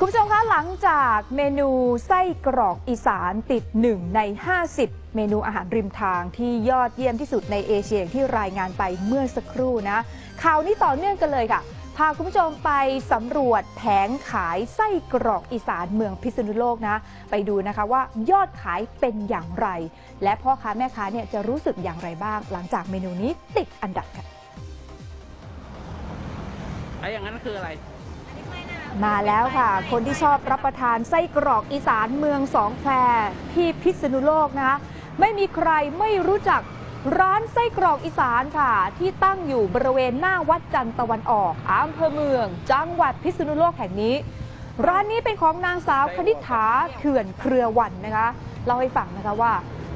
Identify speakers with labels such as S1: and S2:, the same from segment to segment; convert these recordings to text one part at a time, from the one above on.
S1: คุณผู้ชมคะหลังจากเมนูไส้กรอกอีสานติด 1 ใน 50 เมนูอาหารริมทางที่ยอดเยี่ยมที่สุดในเอเชียที่รายงานไปเมื่อสักครู่นะข่าวนี้ต่อเนื่องกันเลยค่ะ พาคุณผู้ชมไปสำรวจแผงขายไส้กรอกอีสานเมืองพิษณุโลกนะ ไปดูนะคะว่ายอดขายเป็นอย่างไร และพ่อค้าแม่ค้าเนี่ยจะรู้สึกอย่างไรบ้าง หลังจากเมนูนี้ติดอันดับค่ะ
S2: ไอ้อย่างนั้นคืออะไร
S1: มาแล้วค่ะ คนที่ชอบรับประทานไส้กรอกอีสานเมืองสองแควที่พิษณุโลกนะคะไม่มีใครไม่รู้จักร้านไส้กรอกอีสานค่ะ ที่ตั้งอยู่บริเวณหน้าวัดจันทร์ตะวันออกอำเภอเมือง จังหวัดพิษณุโลกแห่งนี้ ร้านนี้เป็นของนางสาวคณิษฐาเขื่อนเครือวันนะคะเล่าให้ฟังนะคะว่า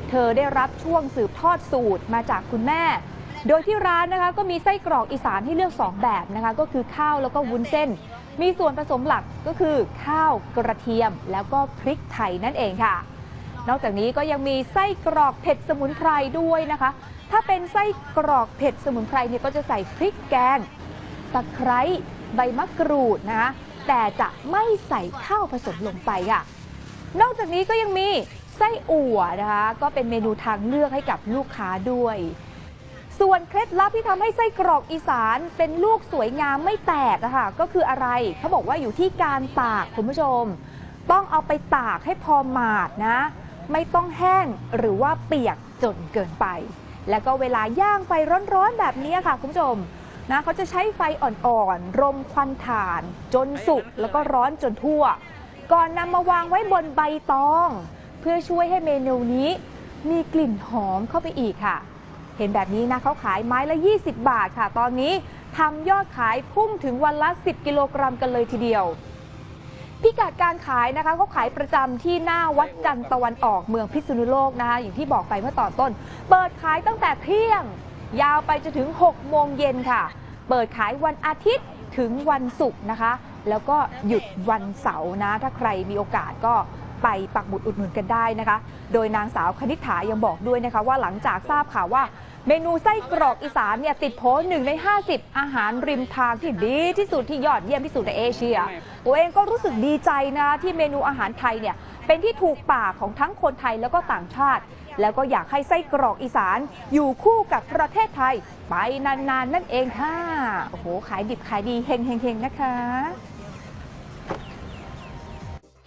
S1: เธอได้รับช่วงสืบทอดสูตรมาจากคุณแม่ โดยที่ร้านนะคะก็มีไส้กรอกอีสานให้เลือก 2 แบบนะคะก็คือข้าวแล้วก็วุ้นเส้น มีส่วนผสมหลักก็คือข้าวกระเทียมแล้วก็พริกไทยนั่นเองค่ะ นอกจากนี้ก็ยังมีไส้กรอกเผ็ดสมุนไพรด้วยนะคะ ถ้าเป็นไส้กรอกเผ็ดสมุนไพรเนี่ยก็จะใส่พริกแกงตะไคร้ใบมะกรูดนะคะแต่จะไม่ใส่ข้าวผสมลงไปค่ะ นอกจากนี้ก็ยังมีไส้อั่วนะคะ ก็เป็นเมนูทางเลือกให้กับลูกค้าด้วย ส่วนเคล็ดลับที่ทำให้ไส้กรอกอีสานเป็นลูกสวยงามไม่แตกอะค่ะก็คืออะไรเขาบอกว่าอยู่ที่การตากคุณผู้ชม ต้องเอาไปตากให้พอหมาดนะ ไม่ต้องแห้งหรือว่าเปียกจนเกินไป แล้วก็เวลาย่างไฟร้อนๆแบบนี้ค่ะคุณผู้ชมนะเขาจะใช้ไฟอ่อนๆรมควันถ่าน จนสุกแล้วก็ร้อนจนทั่ว ก่อนนำมาวางไว้บนใบตอง เพื่อช่วยให้เมนูนี้มีกลิ่นหอมเข้าไปอีกค่ะ เห็นแบบนี้นะเขาขายไม้ละ 20 บาทค่ะ ตอนนี้ทำยอดขายพุ่งถึงวันละ 10 กิโลกรัมกันเลยทีเดียว พิกัดการขายนะคะเขาขายประจำที่หน้าวัดจันทร์ตะวันออกเมืองพิษณุโลกนะคะอย่างที่บอกไปเมื่อตอนต้น เปิดขายตั้งแต่เที่ยง ยาวไปจนถึง 6 โมงเย็นค่ะ เปิดขายวันอาทิตย์ถึงวันศุกร์นะคะ แล้วก็หยุดวันเสาร์นะ ถ้าใครมีโอกาสก็ ไปปักหมุดอุดหนุนกันได้นะคะ โดยนางสาวคณิษฐายังบอกด้วยนะคะ ว่าหลังจากทราบข่าวว่า เมนูไส้กรอกอีสานเนี่ยติดโพสหนึ่งใน 50 อาหารริมทางที่ดีที่สุดที่ยอดเยี่ยมที่สุดในเอเชีย ตัวเองก็รู้สึกดีใจนะที่เมนูอาหารไทยเนี่ยเป็นที่ถูกปากของทั้งคนไทยแล้วก็ต่างชาติ แล้วก็อยากให้ไส้กรอกอีสานอยู่คู่กับประเทศไทย ไปนานๆนั่นเองค่ะ โอ้โห ขายดิบขายดีเฮงๆๆนะคะ